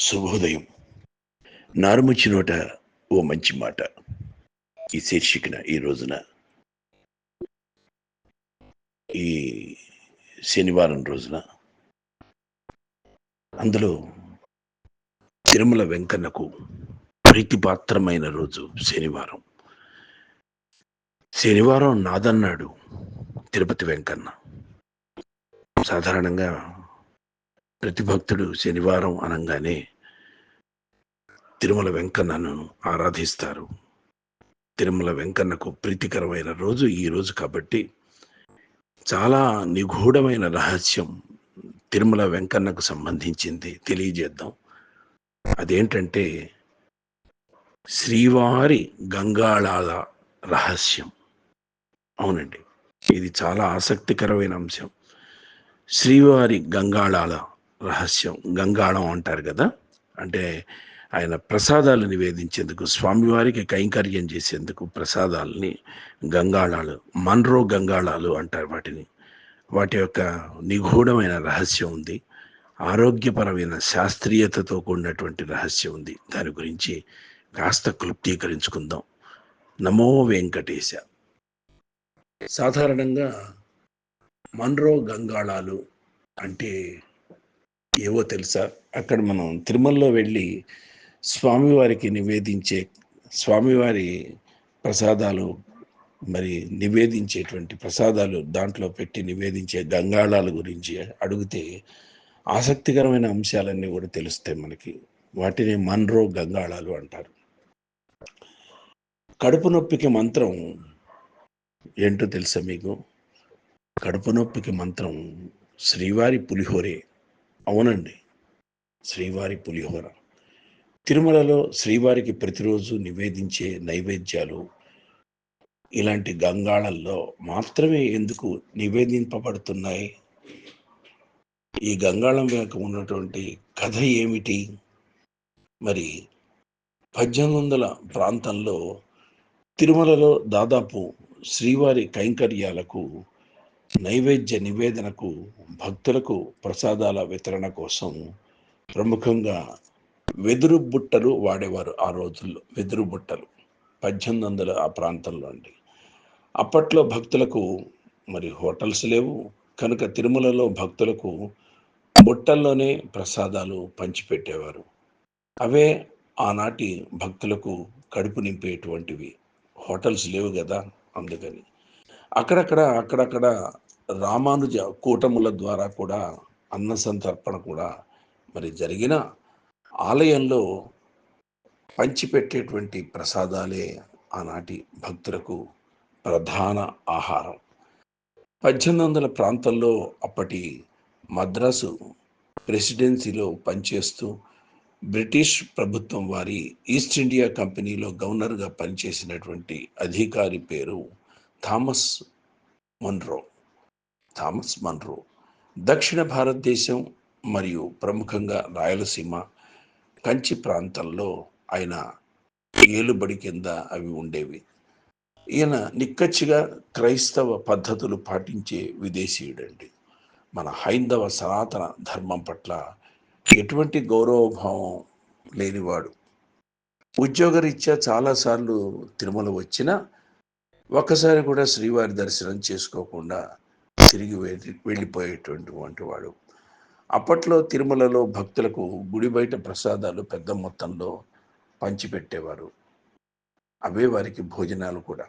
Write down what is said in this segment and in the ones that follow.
శుభోదయం. నారుముచ్చి నోట ఓ మంచి మాట. ఈ శీర్షికన ఈ రోజున. ఈ శనివారం రోజున అందులో తిరుమల వెంకన్నకు ప్రీతిపాత్రమైన రోజు శనివారం. శనివారం నాదన్నాడు తిరుపతి వెంకన్న. సాధారణంగా ప్రతి భక్తుడు శనివారం అనగానే తిరుమల వెంకన్నను ఆరాధిస్తారు. తిరుమల వెంకన్నకు ప్రీతికరమైన రోజు ఈ రోజు కాబట్టి చాలా నిగూఢమైన రహస్యం తిరుమల వెంకన్నకు సంబంధించింది తెలియజేద్దాం. అదేంటంటే శ్రీవారి గంగాళాల రహస్యం. అవునండి. ఇది చాలా ఆసక్తికరమైన అంశం. శ్రీవారి గంగాళాల రహస్యం గంగాళం అంటారు కదా. అంటే ఆయన ప్రసాదాలు నివేదించేందుకు స్వామివారికి కైంకర్యం చేసేందుకు ప్రసాదాలని గంగాళాలు మన్రో గంగాళాలు అంటారు వాటిని. వాటి యొక్క నిగూఢమైన రహస్యం ఉంది. ఆరోగ్యపరమైన శాస్త్రీయతతో కూడినటువంటి రహస్యం ఉంది. దాని గురించి కాస్త క్లుప్తీకరించుకుందాం. నమో వెంకటేశ. సాధారణంగా మన్రో గంగాళాలు అంటే ఏవో తెలుసా? అక్కడ మనం తిరుమలలో వెళ్ళి స్వామివారికి నివేదించే స్వామివారి ప్రసాదాలు మరి నివేదించేటువంటి ప్రసాదాలు దాంట్లో పెట్టి నివేదించే గంగాళాల గురించి అడిగితే ఆసక్తికరమైన అంశాలన్నీ కూడా తెలుస్తాయి మనకి. వాటిని మన్రో గంగాళాలు అంటారు. కడుపు నొప్పికి మంత్రం ఏంటో తెలుసా మీకు? కడుపు నొప్పికి మంత్రం శ్రీవారి పులిహోరే. అవునండి. శ్రీవారి పులిహోర. తిరుమలలో శ్రీవారికి ప్రతిరోజు నివేదించే నైవేద్యాలు ఇలాంటి గంగాళల్లో మాత్రమే ఎందుకు నివేదింపబడుతున్నాయి? ఈ గంగాళం వెనుక ఉన్నటువంటి కథ ఏమిటి? మరి పద్దెనిమిది వందల ప్రాంతంలో తిరుమలలో దాదాపు శ్రీవారి కైంకర్యాలకు నైవేద్య నివేదనకు భక్తులకు ప్రసాదాల వితరణ కోసం ప్రముఖంగా వెదురు బుట్టలు వాడేవారు ఆ రోజుల్లో. వెదురు బుట్టలు. పద్దెనిమిది వందల ఆ ప్రాంతంలో అండి. అప్పట్లో భక్తులకు మరి హోటల్స్ లేవు. కనుక తిరుమలలో భక్తులకు బుట్టల్లోనే ప్రసాదాలు పంచిపెట్టేవారు. అవే ఆనాటి భక్తులకు కడుపు నింపేటువంటివి. హోటల్స్ లేవు కదా అందుకని. అక్కడక్కడ అక్కడక్కడ రామానుజ కూటముల ద్వారా కూడా అన్న సంతర్పణ కూడా మరి జరిగిన ఆలయంలో పంచిపెట్టేటువంటి ప్రసాదాలే ఆనాటి భక్తులకు ప్రధాన ఆహారం. పద్దెనిమిది వందల ప్రాంతంలో అప్పటి మద్రాసు ప్రెసిడెన్సీలో పనిచేస్తూ బ్రిటిష్ ప్రభుత్వం వారి ఈస్ట్ ఇండియా కంపెనీలో గవర్నర్గా పనిచేసినటువంటి అధికారి పేరు థామస్ మన్రో. Thomas Munro. దక్షిణ భారతదేశం మరియు ప్రముఖంగా రాయలసీమ కంచి ప్రాంతంలో ఆయన ఏలుబడి కింద అవి ఉండేవి. ఈయన నిక్కచ్చిగా క్రైస్తవ పద్ధతులు పాటించే విదేశీయుడండి. మన హైందవ సనాతన ధర్మం పట్ల ఎటువంటి గౌరవభావం లేనివాడు. ఉద్యోగరీత్యా చాలాసార్లు తిరుమల వచ్చినా ఒక్కసారి కూడా శ్రీవారి దర్శనం చేసుకోకుండా తిరిగి వెళ్ళిపోయేటువంటి వాడు. అప్పట్లో తిరుమలలో భక్తులకు గుడి బయట ప్రసాదాలు పెద్ద మొత్తంలో పంచిపెట్టేవారు. అవే వారికి భోజనాలు కూడా.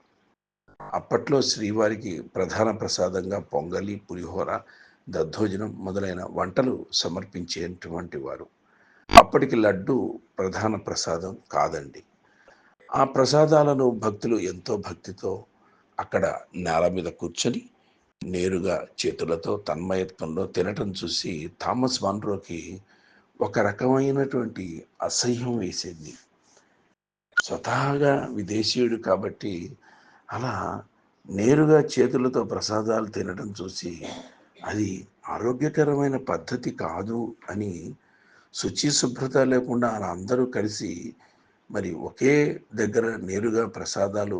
అప్పట్లో శ్రీవారికి ప్రధాన ప్రసాదంగా పొంగలి పులిహోర దద్దోజనం మొదలైన వంటలు సమర్పించేటువంటి వారు. అప్పటికి లడ్డు ప్రధాన ప్రసాదం కాదండి. ఆ ప్రసాదాలను భక్తులు ఎంతో భక్తితో అక్కడ నేల మీద కూర్చొని నేరుగా చేతులతో తన్మయత్వంలో తినటం చూసి థామస్ వాన్రోకి ఒక రకమైనటువంటి అసహ్యం వేసేది. స్వతహాగా విదేశీయుడు కాబట్టి అలా నేరుగా చేతులతో ప్రసాదాలు తినడం చూసి అది ఆరోగ్యకరమైన పద్ధతి కాదు అని శుచి శుభ్రత లేకుండా అందరూ కలిసి మరి ఒకే దగ్గర నేరుగా ప్రసాదాలు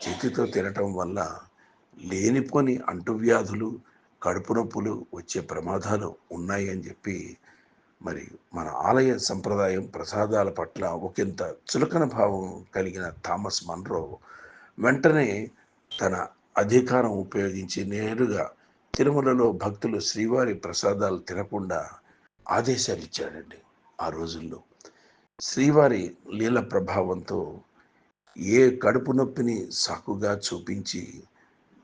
చేతితో తినటం వల్ల లేనిపోని అంటువ్యాధులు కడుపు నొప్పులు వచ్చే ప్రమాదాలు ఉన్నాయి అని చెప్పి మరి మన ఆలయ సంప్రదాయం ప్రసాదాల పట్ల ఒకంత చులకన భావం కలిగిన థామస్ మన్రో వెంటనే తన అధికారం ఉపయోగించి నేరుగా తిరుమలలో భక్తులు శ్రీవారి ప్రసాదాలు తినకుండా ఆదేశాలు ఇచ్చాడండి ఆ రోజుల్లో. శ్రీవారి లీల ప్రభావంతో ఏ కడుపు నొప్పిని సాకుగా చూపించి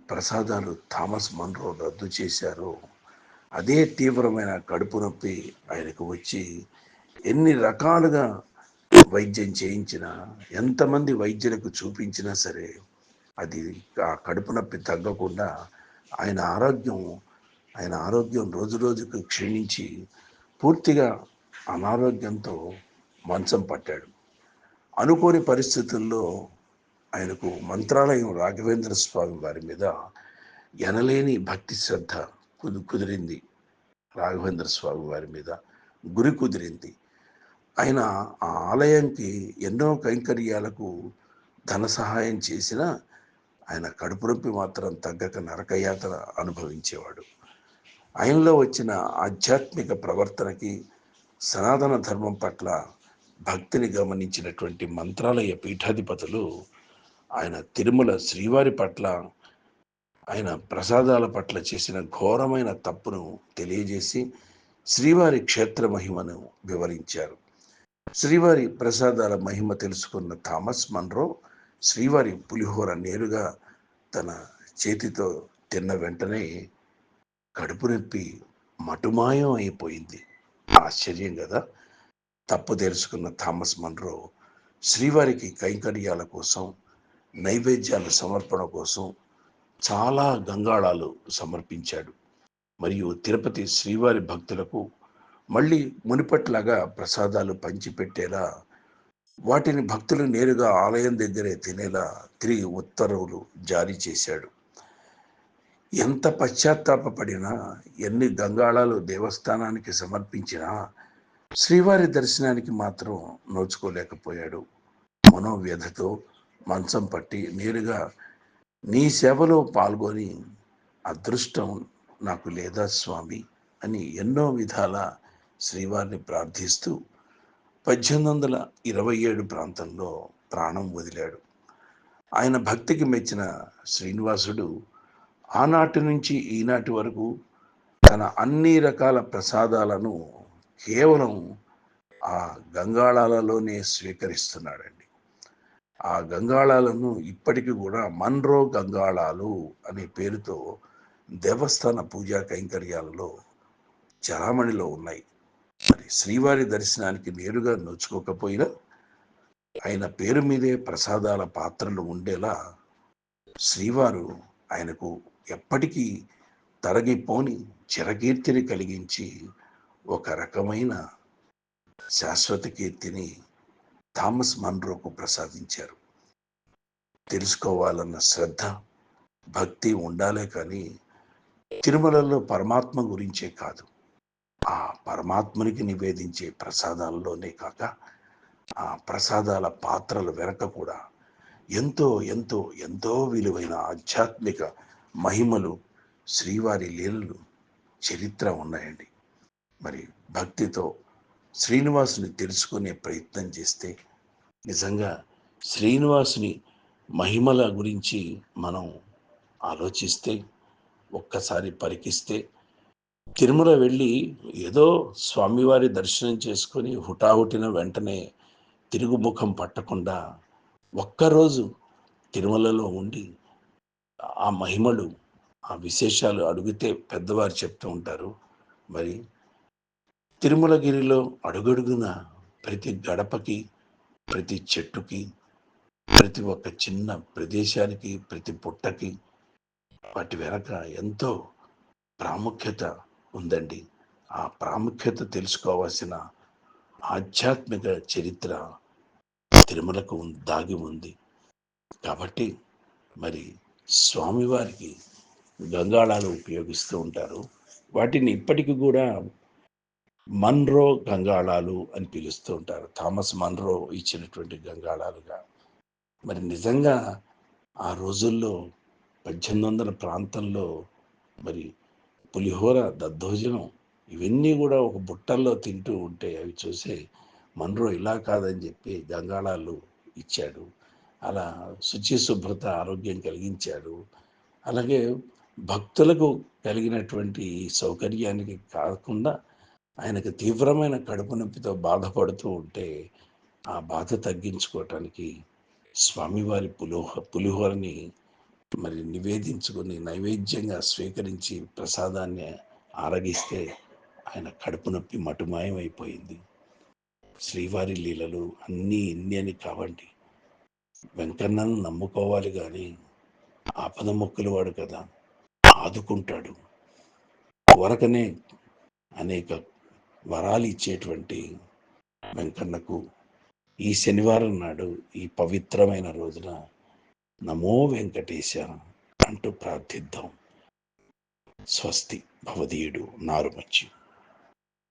ప్రసాదాలు థామస్ మన్రో రద్దు చేశారో అదే తీవ్రమైన కడుపు నొప్పి ఆయనకు వచ్చి ఎన్ని రకాలుగా వైద్యం చేయించినా ఎంతమంది వైద్యులకు చూపించినా సరే అది ఆ కడుపు నొప్పి తగ్గకుండా ఆయన ఆరోగ్యం ఆయన ఆరోగ్యం రోజు రోజుకు క్షీణించి పూర్తిగా అనారోగ్యంతో మంచం పట్టాడు. అనుకోని పరిస్థితుల్లో ఆయనకు మంత్రాలయం రాఘవేంద్ర స్వామి వారి మీద ఎనలేని భక్తి శ్రద్ధ కుదు కుదిరింది. రాఘవేంద్ర స్వామి వారి మీద గురి కుదిరింది. ఆయన ఆ ఆలయంకి ఎన్నో కైంకర్యాలకు ధన సహాయం చేసినా ఆయన కడుపు నొప్పి మాత్రం తగ్గక నరకయాతన అనుభవించేవాడు. ఆయనలో వచ్చిన ఆధ్యాత్మిక ప్రవర్తనకి సనాతన ధర్మం పట్ల భక్తిని గమనించినటువంటి మంత్రాలయ పీఠాధిపతులు ఆయన తిరుమల శ్రీవారి పట్ల ఆయన ప్రసాదాల పట్ల చేసిన ఘోరమైన తప్పును తెలియజేసి శ్రీవారి క్షేత్ర మహిమను వివరించారు. శ్రీవారి ప్రసాదాల మహిమ తెలుసుకున్న థామస్ మన్రో శ్రీవారి పులిహోర నేరుగా తన చేతితో తిన్న వెంటనే కడుపు నొప్పి మటుమాయం అయిపోయింది. ఆశ్చర్యం కదా! తప్పు తెలుసుకున్న థామస్ మన్రో శ్రీవారికి కైంకర్యాల కోసం నైవేద్యాల సమర్పణ కోసం చాలా గంగాళాలు సమర్పించాడు. మరియు తిరుపతి శ్రీవారి భక్తులకు మళ్ళీ మునిపట్లాగా ప్రసాదాలు పంచిపెట్టేలా వాటిని భక్తులు నేరుగా ఆలయం దగ్గరే తినేలా తిరిగి ఉత్తర్వులు జారీ చేశాడు. ఎంత పశ్చాత్తాపడినా ఎన్ని గంగాళాలు దేవస్థానానికి సమర్పించినా శ్రీవారి దర్శనానికి మాత్రం నోచుకోలేకపోయాడు. మనోవ్యధతో మంచం పట్టి నేరుగా నీ సేవలో పాల్గొని అదృష్టం నాకు లేదా స్వామి అని ఎన్నో విధాల శ్రీవారిని ప్రార్థిస్తూ పద్దెనిమిది వందల ఇరవై ఏడు ప్రాంతంలో ప్రాణం వదిలాడు. ఆయన భక్తికి మెచ్చిన శ్రీనివాసుడు ఆనాటి నుంచి ఈనాటి వరకు తన అన్ని రకాల ప్రసాదాలను కేవలం ఆ గంగాళాలలోనే స్వీకరిస్తున్నాడండి. ఆ గంగాళాలను ఇప్పటికీ కూడా మన్రో గంగాళాలు అనే పేరుతో దేవస్థాన పూజా కైంకర్యాలలో చలామణిలో ఉన్నాయి. మరి శ్రీవారి దర్శనానికి నేరుగా నోచుకోకపోయినా ఆయన పేరు మీదే ప్రసాదాల పాత్రలు ఉండేలా శ్రీవారు ఆయనకు ఎప్పటికీ తరగిపోని చిరకీర్తిని కలిగించి ఒక రకమైన శాశ్వత కీర్తిని థామస్ మన్రోకు ప్రసాదించారు. తెలుసుకోవాలన్న శ్రద్ధ భక్తి ఉండాలే కానీ తిరుమలలో పరమాత్మ గురించే కాదు. ఆ పరమాత్మనికి నివేదించే ప్రసాదాల్లోనే కాక ఆ ప్రసాదాల పాత్రల వెనక కూడా ఎంతో ఎంతో ఎంతో విలువైన ఆధ్యాత్మిక మహిమలు శ్రీవారి లీలలు చరిత్ర ఉన్నాయండి. మరి భక్తితో శ్రీనివాసుని తెలుసుకునే ప్రయత్నం చేస్తే నిజంగా శ్రీనివాసుని మహిమల గురించి మనం ఆలోచిస్తే ఒక్కసారి పరికిస్తే తిరుమల వెళ్ళి ఏదో స్వామివారి దర్శనం చేసుకొని హుటాహుటిన వెంటనే తిరుగుముఖం పట్టకుండా ఒక్కరోజు తిరుమలలో ఉండి ఆ మహిమలు ఆ విశేషాలు అడిగితే పెద్దవారు చెప్తూ ఉంటారు. మరి తిరుమలగిరిలో అడుగడుగున ప్రతి గడపకి ప్రతి చెట్టుకి ప్రతి ఒక్క చిన్న ప్రదేశానికి ప్రతి పుట్టకి వాటి వెనక ఎంతో ప్రాముఖ్యత ఉందండి. ఆ ప్రాముఖ్యత తెలుసుకోవాల్సిన ఆధ్యాత్మిక చరిత్ర తిరుమలకు దాగి ఉంది. కాబట్టి మరి స్వామివారికి గంగాళాలు ఉపయోగిస్తూ ఉంటారు. వాటిని ఇప్పటికి కూడా మన్రో గంగాళాలు అని పిలుస్తూ ఉంటారు. థామస్ మన్రో ఇచ్చినటువంటి గంగాళాలుగా. మరి నిజంగా ఆ రోజుల్లో పద్దెనిమిది వందల ప్రాంతంలో మరి పులిహోర దద్దోజనం ఇవన్నీ కూడా ఒక బుట్టల్లో తింటూ ఉంటే అవి చూసే మన్రో ఇలా కాదని చెప్పి గంగాళాలు ఇచ్చాడు. అలా శుచి శుభ్రత ఆరోగ్యం కలిగించాడు. అలాగే భక్తులకు కలిగినటువంటి సౌకర్యానికి కాకుండా ఆయనకు తీవ్రమైన కడుపు నొప్పితో బాధపడుతూ ఉంటే ఆ బాధ తగ్గించుకోవటానికి స్వామివారి పులిహో పులిహోరని మరి నివేదించుకొని నైవేద్యంగా స్వీకరించి ప్రసాదాన్ని ఆరగిస్తే ఆయన కడుపు నొప్పి మటుమాయమైపోయింది. శ్రీవారి లీలలు అన్నీ ఇన్ని అని కావండి. వెంకన్నను నమ్ముకోవాలి కానీ ఆపద మొక్కులు వాడు కదా ఆదుకుంటాడు. కొరకనే అనేక వరాలు ఇచ్చేటువంటి వెంకన్నకు ఈ శనివారం నాడు ఈ పవిత్రమైన రోజున నమో వెంకటేశ అంటూ ప్రార్థిద్దాం. స్వస్తి భవదీయుడు నారుమచ్చి.